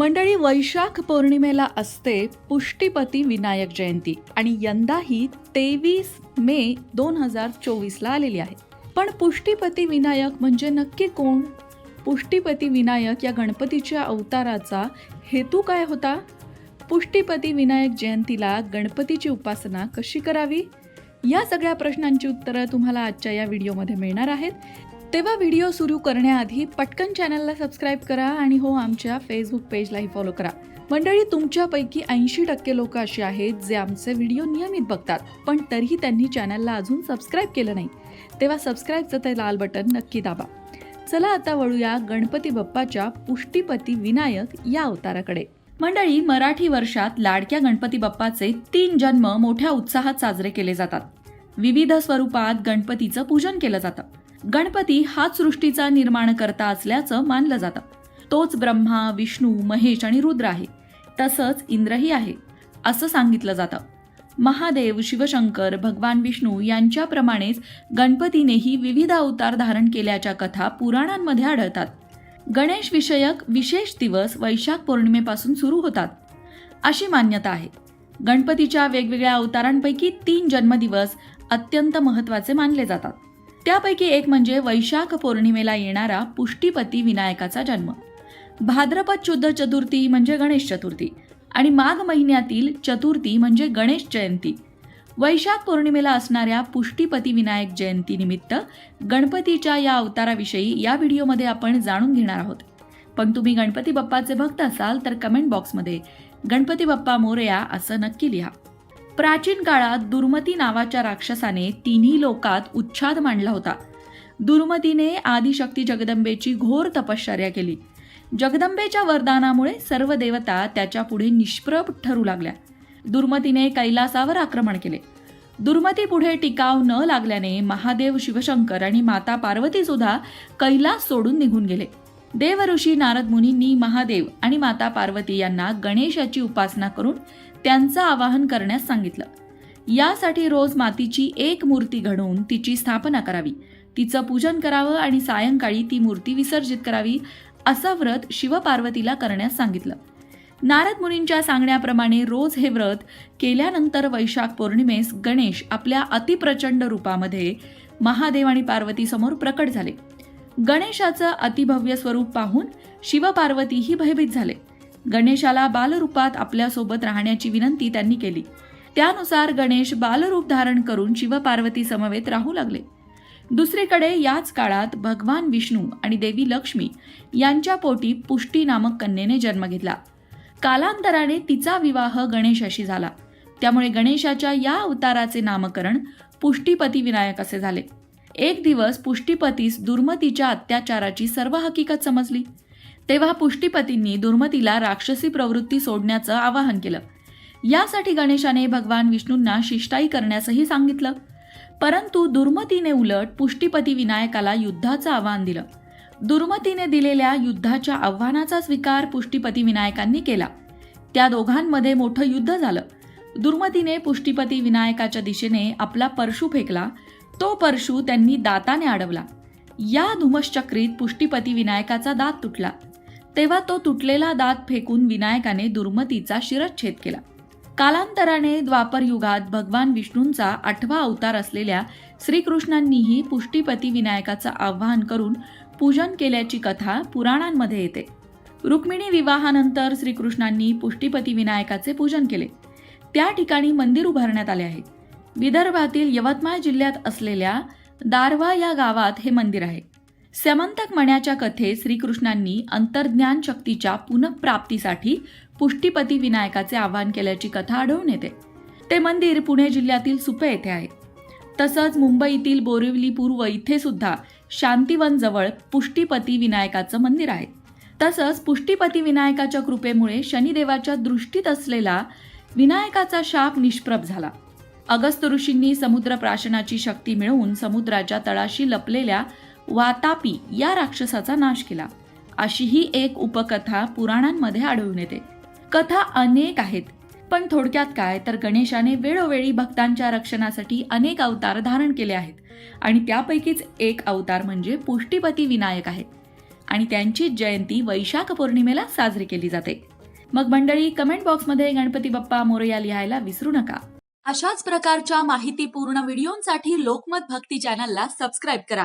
मंडळी वैशाख पौर्णिमेला असते पुष्टीपती विनायक जयंती आणि यंदा ही तेवीस मे दोन हजार चोवीसला आलेली आहे. पण पुष्टीपती विनायक म्हणजे नक्की कोण? पुष्टीपती विनायक या गणपतीच्या अवताराचा हेतू काय होता? पुष्टीपती विनायक जयंतीला गणपतीची उपासना कशी करावी? या सगळ्या प्रश्नांची उत्तरं तुम्हाला आजच्या या व्हिडिओमध्ये मिळणार आहेत. तेव्हा व्हिडिओ सुरू करण्याआधी पटकन चॅनलला सबस्क्राईब करा आणि हो आमच्या फेसबुक पेजलाही फॉलो करा. मंडळी तुमच्यापैकी ऐंशी टक्के लोक अशी आहेत जे आमचे व्हिडिओ नियमित बघतात पण तरीही त्यांनी चॅनलला अजून सबस्क्राईब केलं नाही. तेव्हा सबस्क्राईबचं ते लाल बटन नक्की दाबा. चला आता वळूया गणपती बाप्पाच्या पुष्टीपती विनायक या अवताराकडे. मंडळी मराठी वर्षात लाडक्या गणपती बाप्पाचे तीन जन्म मोठ्या उत्साहात साजरे केले जातात. विविध स्वरूपात गणपतीचं पूजन केलं जातं. गणपती हाच सृष्टीचा निर्माण करता असल्याचं मानलं जातं. तोच ब्रह्मा विष्णू महेश आणि रुद्र आहे. तसंच इंद्रही आहे असं सांगितलं जातं. महादेव शिवशंकर भगवान विष्णू यांच्याप्रमाणेच गणपतीनेही विविध अवतार धारण केल्याच्या कथा पुराणांमध्ये आढळतात. गणेश विषयक विशेष दिवस वैशाख पौर्णिमेपासून सुरू होतात. अशी मान्यता आहे. गणपतीच्या वेगवेगळ्या अवतारांपैकी तीन जन्मदिवस अत्यंत महत्त्वाचे मानले जातात. त्यापैकी एक म्हणजे वैशाख पौर्णिमेला येणारा पुष्टीपती विनायकाचा जन्म. भाद्रपद शुद्ध चतुर्थी म्हणजे गणेश चतुर्थी आणि माघ महिन्यातील चतुर्थी म्हणजे गणेश जयंती. वैशाख पौर्णिमेला असणाऱ्या पुष्टीपती विनायक जयंतीनिमित्त गणपतीच्या या अवताराविषयी या व्हिडिओमध्ये आपण जाणून घेणार आहोत. पण तुम्ही गणपती बाप्पाचे भक्त असाल तर कमेंट बॉक्समध्ये गणपती बाप्पा मोरया असं नक्की लिहा. प्राचीन काळात दुर्मती नावाच्या राक्षसाने तिन्ही लोकात उच्छाद मांडला होता. दुर्मतीने आदिशक्ती जगदंबेची घोर तपश्चर्या केली. जगदंबेच्या वरदानामुळे सर्व देवता त्याच्या पुढे निष्प्रभ ठरू लागल्या. दुर्मतीने कैलासावर आक्रमण केले. दुर्मती पुढे टिकाव न लागल्याने महादेव शिवशंकर आणि माता पार्वती सुद्धा कैलास सोडून निघून गेले. देवऋषी नारद मुनींनी महादेव आणि माता पार्वती यांना गणेशाची उपासना करून त्यांचं आवाहन करण्यास सांगितलं. यासाठी रोज मातीची एक मूर्ती घडवून तिची स्थापना करावी. तिचं पूजन करावं आणि सायंकाळी ती मूर्ती विसर्जित करावी असं व्रत शिवपार्वतीला करण्यास सांगितलं. नारद मुनींच्या सांगण्याप्रमाणे रोज हे व्रत केल्यानंतर वैशाख पौर्णिमेस गणेश आपल्या अतिप्रचंड रूपामध्ये महादेव आणि पार्वतीसमोर प्रकट झाले. गणेशाचं अतिभव्य स्वरूप पाहून शिवपार्वतीही भयभीत झाले. गणेशाला बालरूपात आपल्यासोबत राहण्याची विनंती त्यांनी केली. त्यानुसार गणेश बालरूप धारण करून शिवपार्वती समवेत राहू लागले. दुसरीकडे याच काळात भगवान विष्णू आणि देवी लक्ष्मी यांच्या पोटी पुष्टी नामक कन्येने जन्म घेतला. कालांतराने तिचा विवाह गणेशाशी झाला. त्यामुळे गणेशाच्या या अवताराचे नामकरण पुष्टीपती विनायक असे झाले. एक दिवस पुष्टीपतीस दुर्मतीच्या अत्याचाराची सर्व हकीकत समजली. तेव्हा पुष्टीपतींनी दुर्मतीला राक्षसी प्रवृत्ती सोडण्याचं आवाहन केलं. यासाठी गणेशाने भगवान विष्णूंना शिष्टाई करण्यासही सांगितलं. परंतु दुर्मतीने उलट पुष्टीपती विनायकाला युद्धाचं आव्हान दिलं. दुर्मतीने दिलेल्या युद्धाच्या आव्हानाचा स्वीकार पुष्टीपती विनायकांनी केला. त्या दोघांमध्ये मोठं युद्ध झालं. दुर्मतीने पुष्टीपती विनायकाच्या दिशेने आपला परशू फेकला. तो परशू त्यांनी दाताने अडवला. या धुमश्चक्रीत पुष्टीपती विनायकाचा दात तुटला. तेव्हा तो तुटलेला दात फेकून विनायकाने दुर्मतीचा शिरच्छेद केला. कालांतराने द्वापर युगात भगवान विष्णूंचा आठवा अवतार असलेल्या श्रीकृष्णांनीही पुष्टीपती विनायकाचं आवाहन करून पूजन केल्याची कथा पुराणांमध्ये येते. रुक्मिणी विवाहानंतर श्रीकृष्णांनी पुष्टीपती विनायकाचे पूजन केले. त्या ठिकाणी मंदिर उभारण्यात आले आहे. विदर्भातील यवतमाळ जिल्ह्यात असलेल्या दारवा या गावात हे मंदिर आहे. समंतक मण्याच्या कथेत श्रीकृष्णांनी अंतर्ज्ञान शक्तीच्या पुनఃप्राप्तीसाठी पुष्टीपती विनायकाचे आवाहन केल्याची कथा आढळून येते. ते मंदिर पुणे जिल्ह्यातील सुपे येथे आहे. तसंच मुंबईतील बोरिवली पूर्व इथे सुद्धा शांतिवन जवळ पुष्टीपती विनायकाचं मंदिर आहे. तसंच पुष्टीपती विनायकाच्या कृपेमुळे शनिदेवाच्या दृष्टीत असलेला विनायकाचा शाप निष्प्रभ झाला. अगस्त ऋषींनी समुद्र प्राशनाची शक्ती मिळवून समुद्राच्या तळाशी लपलेल्या वातापी या राक्षसाचा नाश केला. अशी ही एक उपकथा पुराणांमध्ये आढळून येते. कथा अनेक आहेत पण थोडक्यात काय तर गणेशाने वेळोवेळी भक्तांच्या रक्षणासाठी अनेक अवतार धारण केले आहेत आणि त्यापैकीच एक अवतार म्हणजे पुष्टीपती विनायक आहे आणि त्यांची जयंती वैशाख पौर्णिमेला साजरी केली जाते. मग मंडळी कमेंट बॉक्समध्ये गणपती बाप्पा मोरया लिहायला विसरू नका. अशाच प्रकारच्या माहितीपूर्ण व्हिडिओंसाठी लोकमत भक्ती चॅनलला सबस्क्राईब करा.